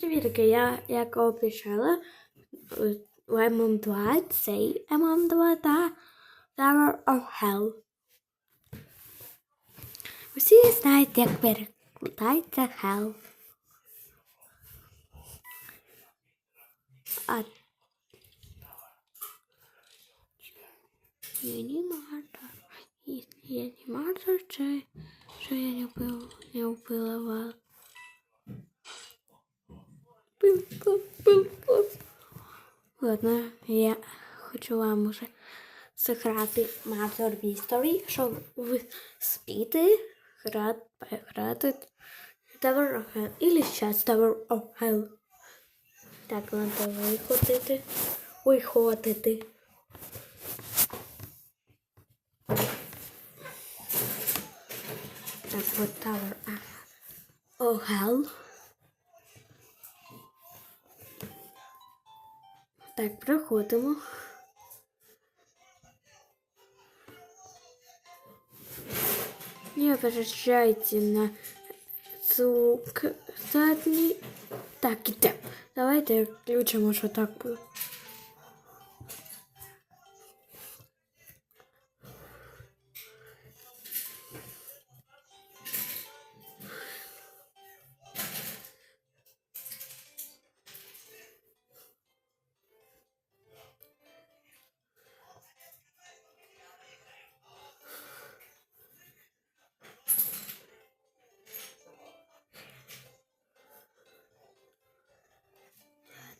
Привітки, я, як обіцяла, у MM2 цей MM2 та Tower of Hell. Усі знають, як перекладається Hell. А Реаніматор. Реаніматор чи, чи я не вбила, не вбила вас? Пим-пам-пим-пам. Ладно, я хочу вам уже зіграти Mother Mystery, щоб ви спіти, грати, грати Tower of Hell. Или сейчас Tower of Hell. Так, ладно, виходити. Виходити. Так, вот Tower of Hell. Так, проходимо. Не обращайте на звук задній. Так, іде. Давайте включимо, що так було.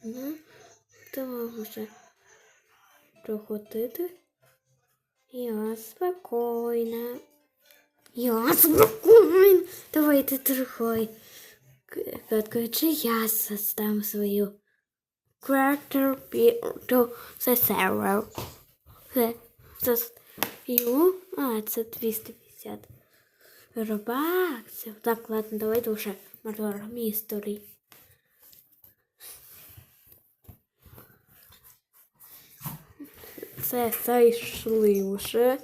Ну, то вже проходити. Я спокійна. Я спокійна. Давайте другой. Чи я создам свою to the server. Це Состаю. А, це 250 робаксів. Так, ладно, давайте вже Murder Mystery. Це зайшли.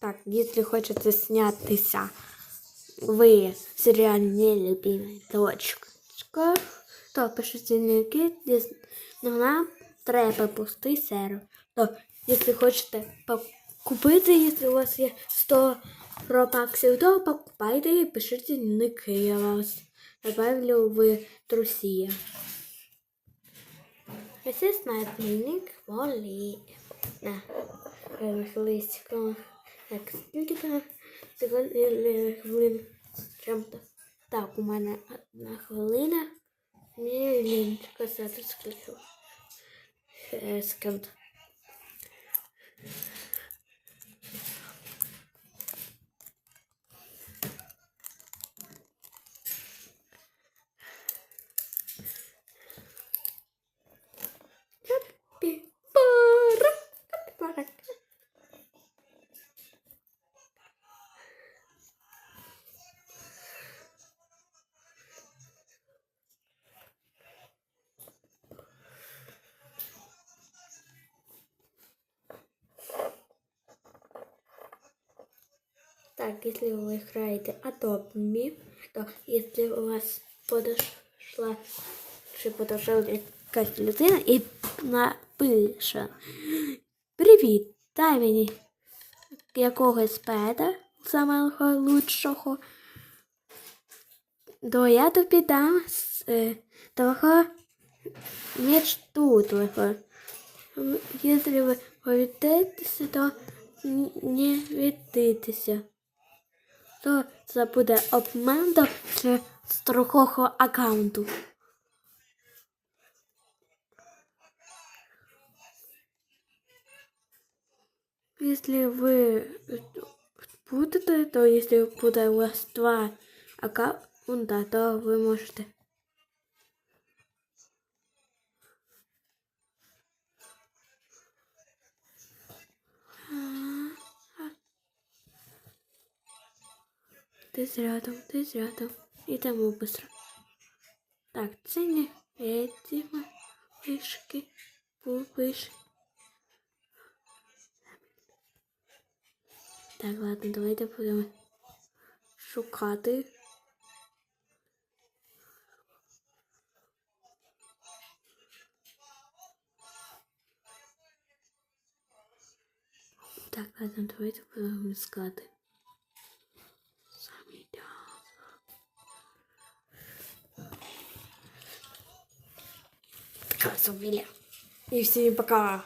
Так, если хочете снятися ви в серіалі «Нелюбимая дочка», то пишіть лінки, нам треба пустий сервер. То, якщо хочете купити, якщо у вас є 100 робаксів, то покупайте і пишіть ники, я вас добавлю в друзі. Esse снайперник волі. На. Хвилистиком. Так, скільки там хвилин? Чим-то. Так, у мене одна хвилина. Мені лінь сказати скільки. Секунд. Капібара. Так, если вы играете Adobe, то если у вас подошла, чи подошла якась людина і напише Привіт, дай мені якогось пета, самого лучшого, то я тобі дам е, того мечту твого. Якщо ви повідетеся, то не віддитеся. То це буде обмен до другого аккаунту. Если вы будете, то если будет у вас два аккаунта, то вы можете десь рядом, десь рядом. и Ідемо быстро. Так, це не эти пышки, пупышки. Так, ладно, давайте будемо шукати. Так, ладно, давайте будемо искати. Все, зробили. И всем пока.